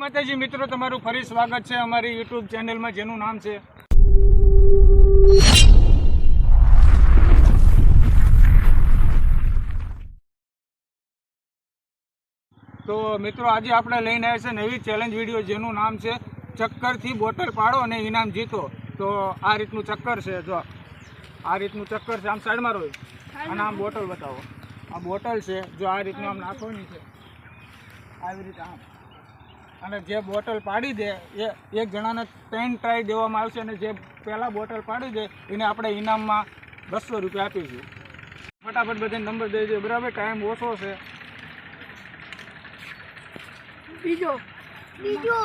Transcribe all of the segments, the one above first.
માતાજી, મિત્રો, તમારું ફરી સ્વાગત છે અમારી યુટ્યુબ ચેનલમાં, જેનું નામ છે તો મિત્રો, આજે આપણે લઈને આવ્યા છે નવી ચેલેન્જ વીડિયો જેનું નામ છે ચક્કરથી બોટલ પાડો અને ઇનામ જીતો. તો આ રીતનું ચક્કર છે, જો. આ રીતનું ચક્કર છે. આમ સાઈડમાં રહો અને આમ બોટલ બતાવો. આ બોટલ છે, જો આ રીતનું આમ નાખવાની છે. આવી રીતે આમ. અને જે બોટલ પાડી દે એ એક જણાને ટેન ટ્રાય દેવામાં આવશે અને જે પહેલાં બોટલ પાડી દે એને આપણે ઇનામમાં બસો રૂપિયા આપીશું. ફટાફટ બધાને નંબર દઈ દે. બરાબર? ટાઈમ ઓછો છે. બીજો. બીજો.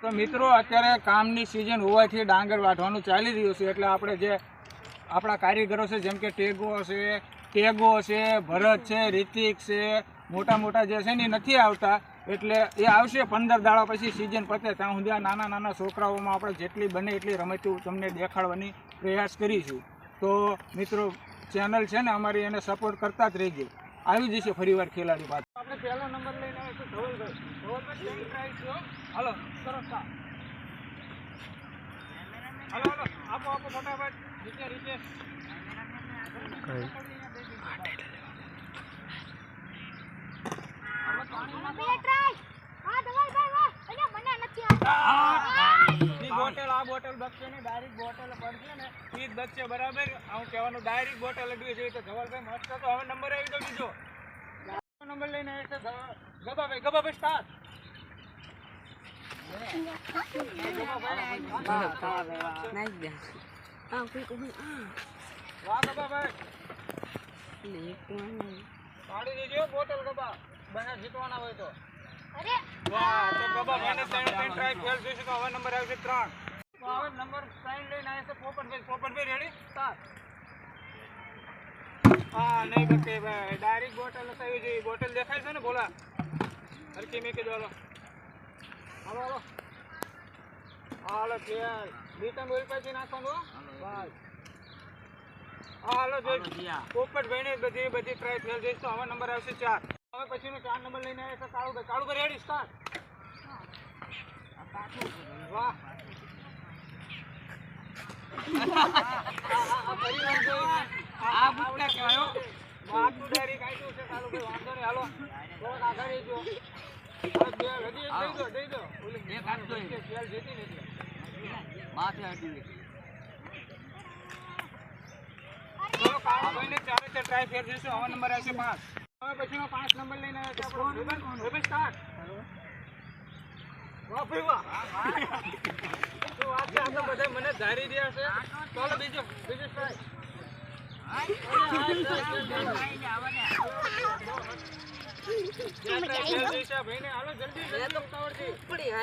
તો મિત્રો અત્યારે કામની સિઝન હોવાથી ડાંગર વાઢવાનું ચાલી રહ્યું છે એટલે આપણે જે આપણા કારીગરો છે, જેમ કે ટેગો છે ટેગો છે, ભરત છે, રિતિક છે, મોટા મોટા જે છે ને નથી આવતા. એટલે એ આવશે પંદર દાડા પછી સિઝન પતે, ત્યાં સુધી આ નાના નાના છોકરાઓમાં આપણે જેટલી બને એટલી રમતું તમને દેખાડવાની પ્રયાસ કરીશું. તો મિત્રો ચેનલ છે ને અમારી, એને સપોર્ટ કરતા જ રહેજો. આવી જશે ફરીવાર ખેલાડી પાસે આપો આપો, ફટાફટ. બોટલ આ બોટલ બચશે ને ને ઈ જ બચશે બરાબર હું કહેવાનું ડાયરેક્ટ બોટલ અડવી જોઈએ તો ધવલભાઈ મસ્ત તો હવે નંબર આવી ગયો બીજો નંબર લઈને ગબાભાઈ ગબાભાઈ સ્ટાર્ટ વાહ ગબાભાઈ પાડી દેજો બોટલ ગબા બને જીતવાના હોય તો. વાહ તો ગબાભાઈને ત્રણે ત્રણ ટ્રાય ફેલ હવે નંબર આવશે ત્રણ હવે નંબર, ત્રણ લઈને આવે છે પોપટભાઈ પોપટભાઈ રેડી. સાત હા, નહીં કરતે ભાઈ, ડાયરેક્ટ બોટલ થવી જોઈએ બોટલ દેખાય છે ને, બોલા. હરકી મેં કીધું હાલો હાલો હાલો હાલો બીટમ ઓઇલ પછી નાખવાનું બસ. હાલો જોઈ પોપટભાઈ ને બધી બધી ટ્રાય ફેલ જઈશ તો હવે નંબર આવશે ચાર. હવે પછીનો ચાર નંબર લઈને આવે છે કાળુભાઈ. કાળુભાઈ રેડી સ્ટાર્ટ વાહ. આ બુટકા કહેવાય હો. વાતનું direct આયલું છે કાળુભાઈ, વાંધો નહીં, હાલો. થોડોક આગળ એક દઈ દો, દઈ દો. ઓલી કે ખેલ જીતી ને એટલે. ચલો, કાળુભાઈને ચારે ચાર try ફેર જઈશું. હવે નંબર આવશે પાંચ. હવે પછીનો પાંચ નંબર લઈને આવ્યો છે આપણો રૂબેન. રૂબેન વાહ ભાઈ વાહ. શું વાત છે? આ બધા મને ધારી રહ્યા છે. ચાલો બીજો બીજો try. ભાઈ હાલો જલ્દી. સરસ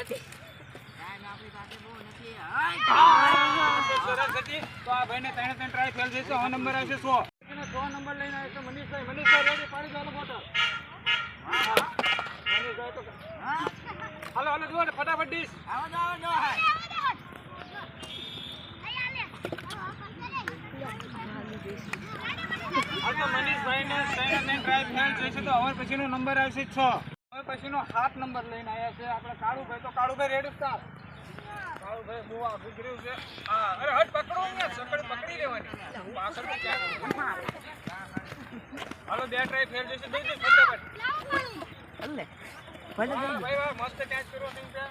હતી. તો આ ભાઈને fail જઈશે. હવે નંબર આવશે સો. સો નંબર લઈને આવે મનીષભાઈ. મનીષભાઈ રેડી પાડી દો તો- હાલો હાલો જુઓ ને ફટાફટ ડીશ. ત્રણ try તો હવે પછીનો નંબર આવશે છ. હવે પછીનો સાત નંબર લઈને આવ્યા છે આપણે કાળુભાઈ. તો કાળુભાઈ ready start. કાળુભાઈ બુવા ગુજર્યું છે. હા, અરે હટ પકડો ને, સકડ પકડી લેવાની. પાછળથી ક્યાંક. હાલો બે ટ્રાય ફેલ જશે. દઈ દે ફટાફટ. વાહ, ભાઈ વાહ મસ્ત કેચ કર્યો છે.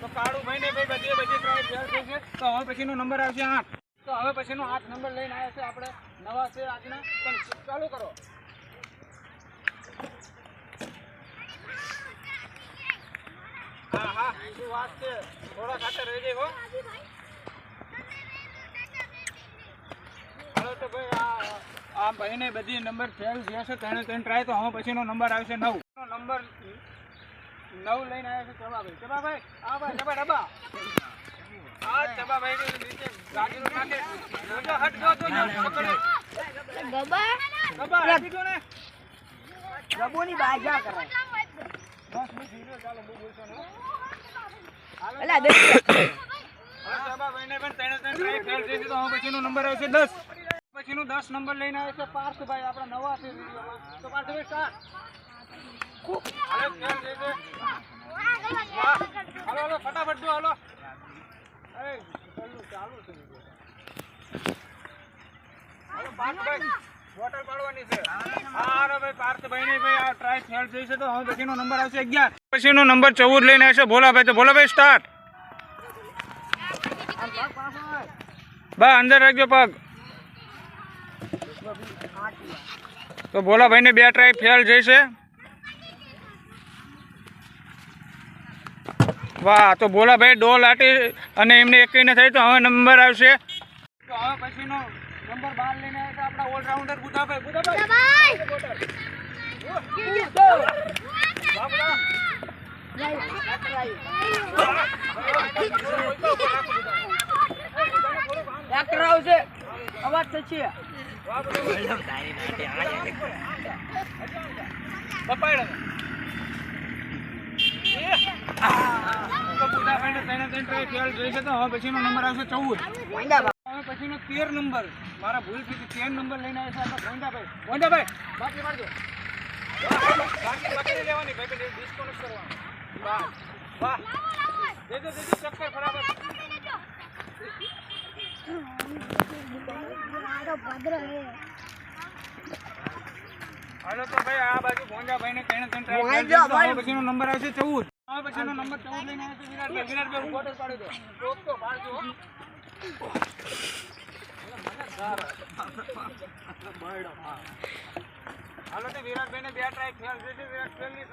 તો કાળુ ભાઈ ને ભાઈ બધી બધી ટ્રાય ફેલ થઈ તો હવે પછીનો નંબર આવશે આઠ. તો હવે પછીનો આઠ નંબર લઈને આવ્યા છે આપણે. નવા છે આજના. પણ ચાલુ કરો. હા હા. શું વાત છે. થોડા ખાતે રહી જાય હો હાલો તો ભાઈ આ આ ભાઈને બધી નંબર ફેલ થયા છે. ત્રણે ત્રણ ટ્રાય તો હવે પછીનો નંબર આવશે નવ. નંબર નવ લઈને આવ્યા છે ચબાભાઈ. ચબાભાઈ આ ભાઈ ડબા ડબા. આ ચબાભાઈ ની નીચે ગાડીનું નાખે. જોજો હટ જો જો જો પકડે. ગબા ડબ્બા રાખી દો ને. ગબોની બાજા કરે. અલા દે પછીનો નંબર આવશે દસ પછીનો દસ નંબર લઈને આવે છે પાર્થભાઈ આપણા નવા છે તો પાર્થભાઈ હાલો ફટાફટ જો હાલો ચાલુ ચાલુ છે. હાલો પાર્થભાઈ બોટલ પાડવાની છે. પછીનો નંબર આવશે લઈને આવશે. ભોલાભાઈ તો ભોલાભાઈ સ્ટાર્ટ બા અંદર રાખજો પગ તો ભોલાભાઈ ને બે ટ્રાય ફેલ જશે વાહ તો ભોલાભાઈ ડોલ આટી અને એમને એકઈને થઈ તો હવે નંબર આવશે. ઓલરાઉન્ડર બુધાભાઈ બુધાભાઈ. ટ્રેક્ટર આવશે અવાજ થશે બપાડો. તો બુધાભાઈને ત્રણે ત્રણ try fail જોઈ છે તો હવે પછીનો નંબર આવશે ચૌદ. હવે પછીનો તેર નંબર. મારા ભૂલ થઈ. તેર નંબર લઈને આવ્યા છે. આપણા ગોંડાભાઈ. ગોંડાભાઈ બાકી મારજો. બાકી બાકી લેવાની ભાઈ ભાઈ ડિસ્કાઉન્ટ કરવાનું. વાહ વાહ. દેજો દેજો ચક્કર બરાબર હાલો તો ભાઈ આ બાજુ ભોંજાભાઈ ને ત્રણે પછીનો નંબર આવશે ચૌદ. પછીનો નંબર ચૌદ લઈને આવે છે વિરાટભાઈ. વિરાટભાઈ બોટલ પાડી દો તો પાડજો હો. હાલો બે ટ્રાય ફેલ છે, વિરાટ ફેલની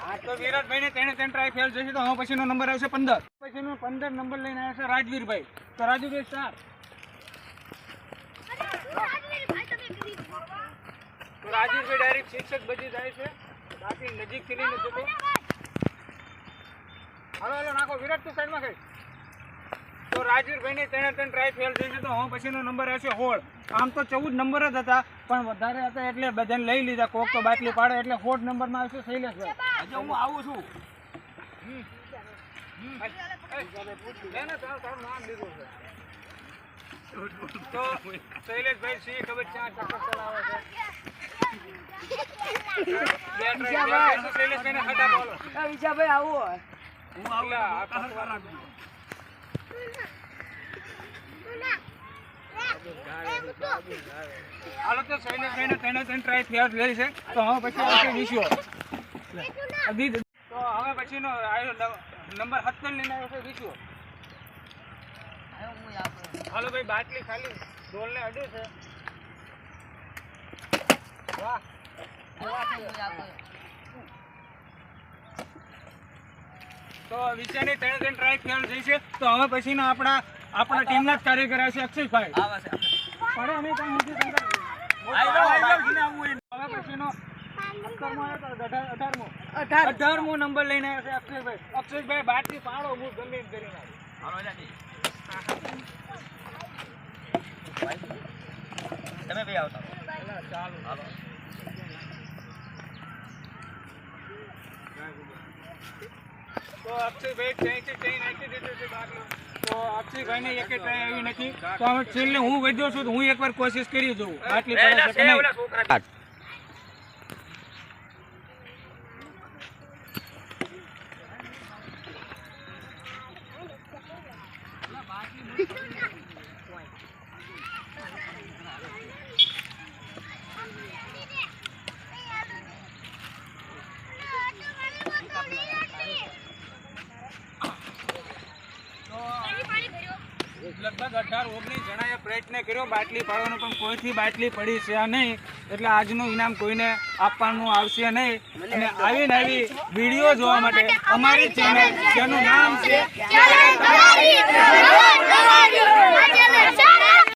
હા, તો વિરાટભાઈ ને ત્રણે ત્રણ ટ્રાય ફેલ જશે તો હવે પછીનો નંબર આવશે પંદર. પછીનો પંદર નંબર લઈને આવ્યા રાજવીરભાઈ. તો રાજુભાઈ સ્ટાર તો રાજવીરભાઈ ડાયરેક્ટ શિક્ષક બધી જાય છે. બાકી નજીકથી લઈને જતો હાલો હાલો નાખો. વિરાટ તું સાઈડમાં કઈ તો રાજવીરભાઈ તેને ત્રણે ત્રણ ટ્રાય ફેલ થઈ છે તો હું પછીનો નંબર હશે હોળ. આમ તો ચૌદ નંબર જ હતા પણ વધારે હતા એટલે બધાને લઈ લીધા. કોક તો બાટલી પાડે એટલે હોળ નંબરમાં આવશે શૈલેષભાઈ આજે હું આવું છું. ને. તો શૈલેષભાઈ સિંહ ખબર ચક્કર ચલાવે છે? હાલો. વિશાભાઈ આવો હું આવું આ રાખજો. હાલો તો શૈલેષભાઈને ત્રણે ત્રણ ટ્રાય ફેલ થઈ છે. તો હવે પછી આવશે વિશ્વ તો હવે પછીનો નંબર સત્તર લઈને આવ્યો છે વિશ્વ હાલો ભાઈ બાટલી ખાલી. ડોલ ને અડ્યું છે. વાહ. તો વિચારની ત્રણે ત્રણ ટ્રાય ફેલ થઈ છે. તો હવે પછીનો આપણા આપણા ટીમના જ કાર્યકર છે અક્ષયભાઈ. પણ અમે કાંઈ નથી હવે પછીનો અઢારમો. અઢારમો નંબર લઈને આવ્યા છે અક્ષયભાઈ. અક્ષયભાઈ બાટલી પાડો હું ગમે એમ કરી તમે ભાઈ આવતા. તો અક્ષયભાઈ ત્યાંથી ટ્રેન નાખી દીધું છે બાટલો તો અક્ષયભાઈને એકે ટ્રેન આવી નથી તો હવે છેલ્લે હું વધ્યો છું તો હું એકવાર કોશિશ કરી જોઉં. પડે છે કે નહીં. લગભગ અઢાર ઓગણીસ જણાએ પ્રયત્ન કર્યો. બાટલી પાડવાનો પણ કોઈથી બાટલી પડી છે નહીં. એટલે આજનું ઇનામ કોઈને આપવાનું આવશે નહીં. અને આવીને આવી વીડિયો જોવા માટે અમારી ચેનલ જેનું નામ છે